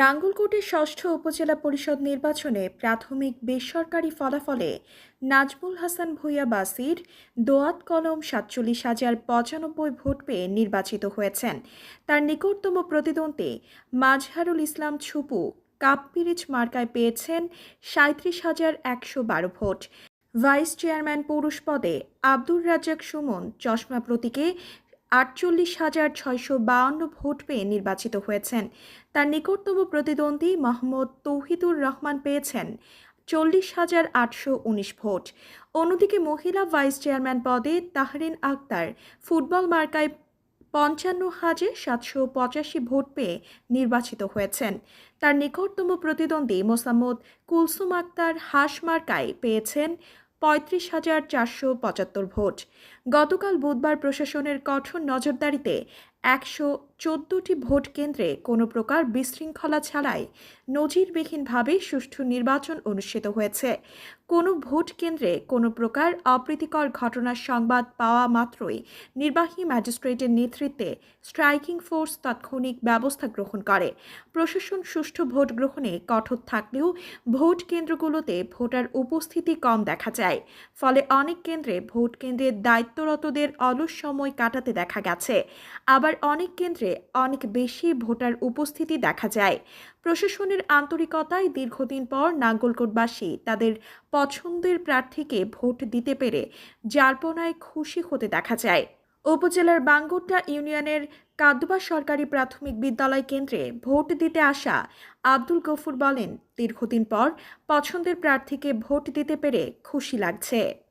নাঙ্গলকোটের ষষ্ঠ উপজেলা পরিষদ নির্বাচনে প্রাথমিক বেসরকারি ফলাফলে নাজমুল হাসান ভূঁইয়া বাসির দোয়াত কলম সাতচল্লিশ হাজার পঁচানব্বই ভোট পেয়ে নির্বাচিত হয়েছেন। তার নিকটতম প্রতিদ্বন্দ্বী মাজহারুল ইসলাম ছুপু কাপপিরিচ মার্কায় পেয়েছেন সাঁত্রিশ হাজার একশো বারো ভোট। ভাইস চেয়ারম্যান পুরুষ পদে আব্দুর রাজ্জাক সুমন চশমা প্রতীকে আটচল্লিশ হাজার ছয়শো বাউন্ন ভোট পেয়ে নির্বাচিত হয়েছেন। তার নিকটতম প্রতিদ্বন্দ্বী মোহাম্মদ তৌহিদুর রহমান পেয়েছেন চল্লিশ হাজার আটশো উনিশ ভোট। অন্যদিকে মহিলা ভাইস চেয়ারম্যান পদে তাহরিন আক্তার ফুটবল মার্কায় পঞ্চান্ন হাজার সাতশো পঁচাশি ভোট পেয়ে নির্বাচিত হয়েছেন। তার নিকটতম প্রতিদ্বন্দ্বী মোসাম্মদ কুলসুম আক্তার হাঁস মার্কায় পেয়েছেন পঁয়ত্রিশ হাজার চারশো পঁচাত্তর ভোট। গতকাল বুধবার প্রশাসনের কঠোর নজরদারিতে একশো চোদ্দোটি ভোট কেন্দ্রে কোনো প্রকার বিশৃঙ্খলা ছাড়াই নজিরবিহীনভাবে সুষ্ঠু নির্বাচন অনুষ্ঠিত হয়েছে। কোনো ভোট কেন্দ্রে কোনো প্রকার অপ্রীতিকর ঘটনার সংবাদ পাওয়া মাত্রই নির্বাহী ম্যাজিস্ট্রেটের নেতৃত্বে স্ট্রাইকিং ফোর্স তাৎক্ষণিক ব্যবস্থা গ্রহণ করে। প্রশাসন সুষ্ঠু ভোট গ্রহণে কঠোর থাকলেও ভোট কেন্দ্রগুলোতে ভোটার উপস্থিতি কম দেখা যায়। ফলে অনেক কেন্দ্রে ভোট কেন্দ্রের দায়িত্বরতদের অলস সময় কাটাতে দেখা গেছে। আবার অনেক কেন্দ্রে অনেক বেশি ভোটার উপস্থিতি দেখা যায়। প্রশাসনের আন্তরিকতায় দীর্ঘদিন পর নাঙ্গলকোটবাসী তাদের পছন্দের প্রার্থীকে ভোট দিতে পেরে জার্পনায় খুশি হতে দেখা যায়। উপজেলার বাঙ্গুরটা ইউনিয়নের কাদবা সরকারি প্রাথমিক বিদ্যালয় কেন্দ্রে ভোট দিতে আসা আব্দুল গফুর বলেন, দীর্ঘদিন পর পছন্দের প্রার্থীকে ভোট দিতে পেরে খুশি লাগছে।